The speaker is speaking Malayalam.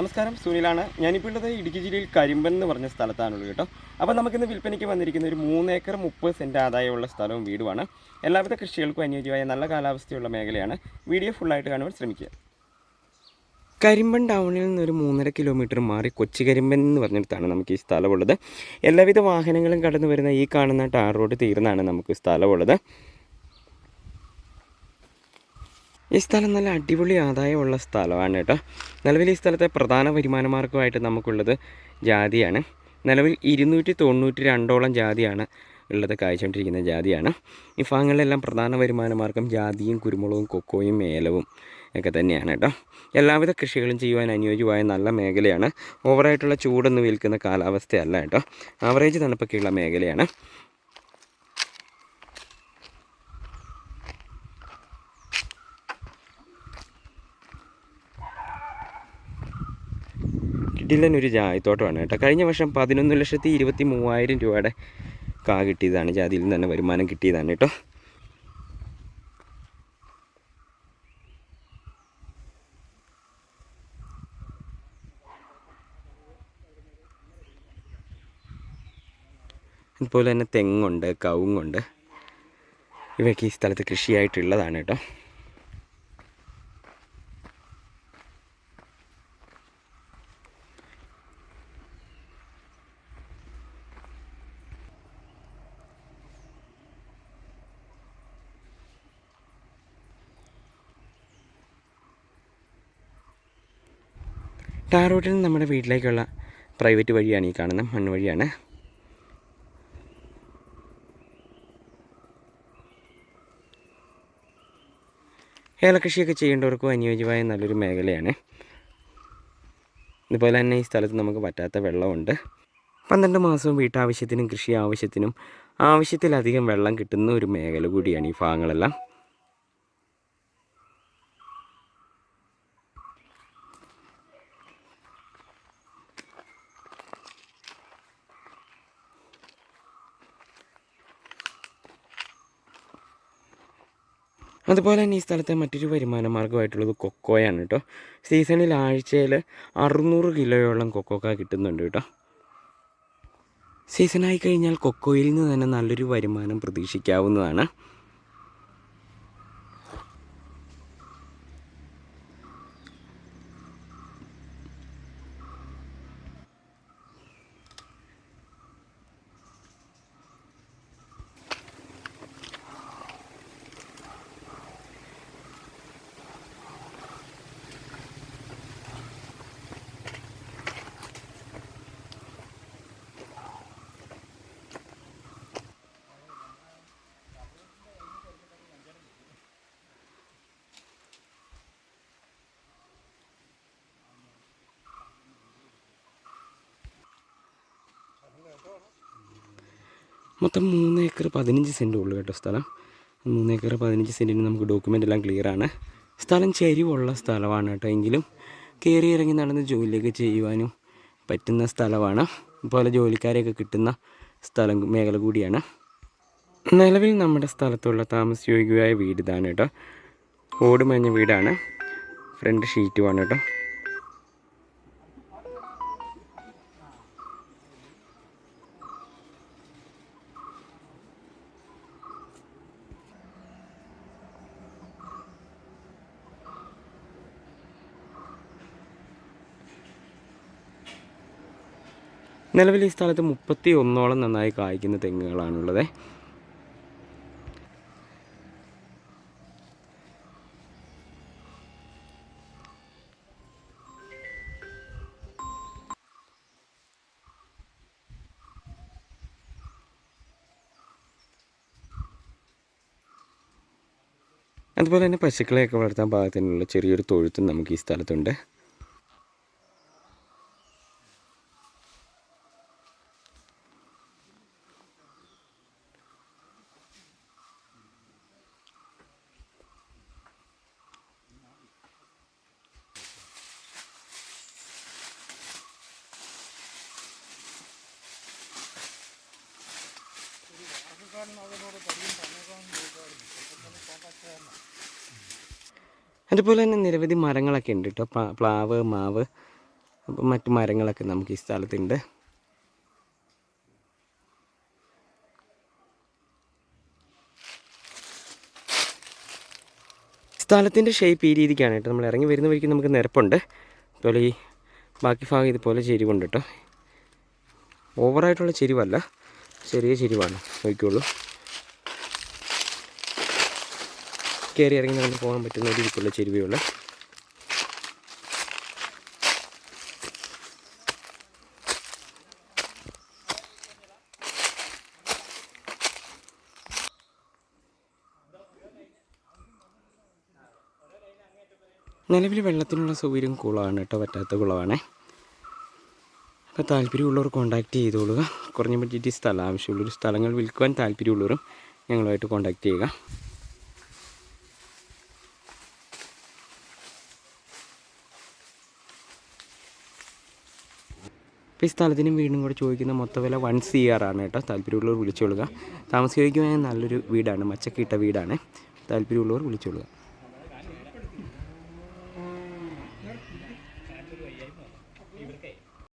നമസ്കാരം സുനിലാണ്. ഞാനിപ്പോൾ ഉള്ളത് ഇടുക്കി ജില്ലയിൽ കരിമ്പൻ എന്ന് പറഞ്ഞ സ്ഥലത്താണുള്ളത് കേട്ടോ. അപ്പോൾ നമുക്കിന്ന് വിൽപ്പനയ്ക്ക് വന്നിരിക്കുന്ന ഒരു മൂന്ന് ഏക്കർ മുപ്പത് സെന്റ് ആദായമുള്ള സ്ഥലവും വീടുമാണ്. എല്ലാവിധ കൃഷികൾക്കും അനുയോജ്യമായ നല്ല കാലാവസ്ഥയുള്ള മേഖലയാണ്. വീഡിയോ ഫുള്ളായിട്ട് കാണുവാൻ ശ്രമിക്കുക. കരിമ്പൻ ടൗണിൽ നിന്ന് ഒരു മൂന്നര കിലോമീറ്റർ മാറി കൊച്ചി കരിമ്പൻ എന്ന് പറഞ്ഞിടത്താണ് നമുക്ക് ഈ സ്ഥലമുള്ളത്. എല്ലാവിധ വാഹനങ്ങളും കടന്നു വരുന്ന ഈ കാണുന്ന ടാർ റോഡ് തീർന്നാണ് നമുക്ക് സ്ഥലമുള്ളത്. ഈ സ്ഥലം നല്ല അടിപൊളി ആദായമുള്ള സ്ഥലമാണ് കേട്ടോ. നിലവിൽ ഈ സ്ഥലത്തെ പ്രധാന വരുമാന മാർഗമായിട്ട് നമുക്കുള്ളത് ജാതിയാണ്. നിലവിൽ ഇരുന്നൂറ്റി തൊണ്ണൂറ്റി രണ്ടോളം ജാതിയാണ് ഉള്ളത് കായ്ച്ചുകൊണ്ടിരിക്കുന്ന ജാതിയാണ്. ഈ ഭാഗങ്ങളിലെല്ലാം പ്രധാന വരുമാന മാർഗം ജാതിയും കുരുമുളകും കൊക്കോയും മേലവും ഒക്കെ തന്നെയാണ് കേട്ടോ. എല്ലാവിധ കൃഷികളും ചെയ്യുവാൻ അനുയോജ്യമായ നല്ല മേഖലയാണ്. ഓവറായിട്ടുള്ള ചൂടൊന്നും വിൽക്കുന്ന കാലാവസ്ഥയല്ല കേട്ടോ. ആവറേജ് തണുപ്പൊക്കെയുള്ള മേഖലയാണ്. കിട്ടില്ലൻ ഒരു ജാതിത്തോട്ടമാണ് കേട്ടോ. കഴിഞ്ഞ വർഷം പതിനൊന്ന് ലക്ഷത്തി ഇരുപത്തി മൂവായിരം രൂപയുടെ കാ കിട്ടിയതാണ്. ജാതിയിൽ നിന്ന് തന്നെ വരുമാനം കിട്ടിയതാണ് കേട്ടോ. അതുപോലെ തന്നെ തെങ്ങുണ്ട് കവുങ്ങുണ്ട്. ഇവയൊക്കെ ഈ സ്ഥലത്ത് കൃഷിയായിട്ടുള്ളതാണ് കേട്ടോ. റോഡിൽ നിന്ന് നമ്മുടെ വീട്ടിലേക്കുള്ള പ്രൈവറ്റ് വഴിയാണ് ഈ കാണുന്നത് മണ്ണ് വഴിയാണ്. ഏലകൃഷിയൊക്കെ ചെയ്യേണ്ടവർക്കും അനുയോജ്യമായ നല്ലൊരു മേഖലയാണ്. ഇതുപോലെ തന്നെ ഈ സ്ഥലത്ത് നമുക്ക് പറ്റാത്ത വെള്ളമുണ്ട്. പന്ത്രണ്ട് മാസവും വീട്ടാവശ്യത്തിനും കൃഷി ആവശ്യത്തിനും ആവശ്യത്തിലധികം വെള്ളം കിട്ടുന്ന ഒരു മേഖല കൂടിയാണ് ഈ ഭാഗങ്ങളെല്ലാം. അതുപോലെ തന്നെ ഈ സ്ഥലത്തെ മറ്റൊരു വരുമാന മാർഗമായിട്ടുള്ളത് കൊക്കോയാണ് കേട്ടോ. സീസണിൽ ആഴ്ചയിൽ അറുന്നൂറ് കിലോയോളം കൊക്കോക്ക കിട്ടുന്നുണ്ട് കേട്ടോ. സീസണായി കഴിഞ്ഞാൽ കൊക്കോയിൽ നിന്ന് തന്നെ നല്ലൊരു വരുമാനം പ്രതീക്ഷിക്കാവുന്നതാണ്. മൊത്തം മൂന്ന് ഏക്കർ പതിനഞ്ച് സെന്റ് ഉള്ളു കേട്ടോ സ്ഥലം. മൂന്ന് ഏക്കർ പതിനഞ്ച് സെന്റിന് നമുക്ക് ഡോക്യുമെന്റ് എല്ലാം ക്ലിയറാണ് സ്ഥലം ചെരിവുള്ള സ്ഥലമാണ് കേട്ടോ എങ്കിലും കയറി ഇറങ്ങി നടന്ന് ജോലിയൊക്കെ ചെയ്യുവാനും പറ്റുന്ന സ്ഥലമാണ്. അതുപോലെ ജോലിക്കാരെയൊക്കെ കിട്ടുന്ന സ്ഥലം മേഖല കൂടിയാണ്. നിലവിൽ നമ്മുടെ സ്ഥലത്തുള്ള താമസയോഗ്യമായ വീട് ഇതാണ് കേട്ടോ. ഓടുമഞ്ഞ മേഞ്ഞ വീടാണ്. ഫ്രണ്ട് ഷീറ്റുമാണ് കേട്ടോ. നിലവിൽ ഈ സ്ഥലത്ത് മുപ്പത്തി ഒന്നോളം നന്നായി കായ്ക്കുന്ന തെങ്ങുകളാണുള്ളത്. അതുപോലെ തന്നെ പശുക്കളെയൊക്കെ വളർത്താൻ പാകത്തിനുള്ള ചെറിയൊരു തൊഴുത്തും നമുക്ക് ഈ സ്ഥലത്തുണ്ട്. അതുപോലെ തന്നെ നിരവധി മരങ്ങളൊക്കെ ഉണ്ട് കേട്ടോ പ്ലാ- പ്ലാവ് മാവ് മറ്റു മരങ്ങളൊക്കെ നമുക്ക് ഈ സ്ഥലത്തുണ്ട്. സ്ഥലത്തിന്റെ ഷേപ്പ് ഈ രീതിക്കാണ് കേട്ടോ നമ്മൾ ഇറങ്ങി വരുന്ന വഴിക്ക് നമുക്ക് നിരപ്പുണ്ട്. അതുപോലെ ഈ ബാക്കി ഭാഗം ഇതുപോലെ ചെരിവുണ്ട് കേട്ടോ ഓവറായിട്ടുള്ള ചെരിവല്ല. ചെറിയ ചെരിവാണ് നോക്കിക്കോളൂ. കയറി ഇറങ്ങി നടന്ന് പോകാൻ പറ്റുന്ന ഒരു രീതിക്കുള്ള ചെരുവയുള്ള നിലവിൽ വെള്ളത്തിനുള്ള സൗകര്യം കുളമാണ് കേട്ടോ പറ്റാത്ത കുളമാണേ അപ്പോൾ താല്പര്യമുള്ളവർ കോൺടാക്റ്റ് ചെയ്തോളുക. കുറഞ്ഞ ബഡ്ജറ്റ് സ്ഥലം ആവശ്യമുള്ളൊരു സ്ഥലങ്ങൾ വിൽക്കുവാൻ താല്പര്യമുള്ളവരും ഞങ്ങളുമായിട്ട് കോൺടാക്റ്റ് ചെയ്യുക. അപ്പോൾ ഈ സ്ഥലത്തിനും വീടും കൂടെ ചോദിക്കുന്ന മൊത്ത വില വൺ സി ആർ ആണ് കേട്ടോ. താല്പര്യമുള്ളവർ വിളിച്ചോളുക. താമസിക്കാൻ നല്ലൊരു വീടാണ്. മച്ചക്കിട്ട വീടാണ്. താല്പര്യമുള്ളവർ വിളിച്ചോളുക.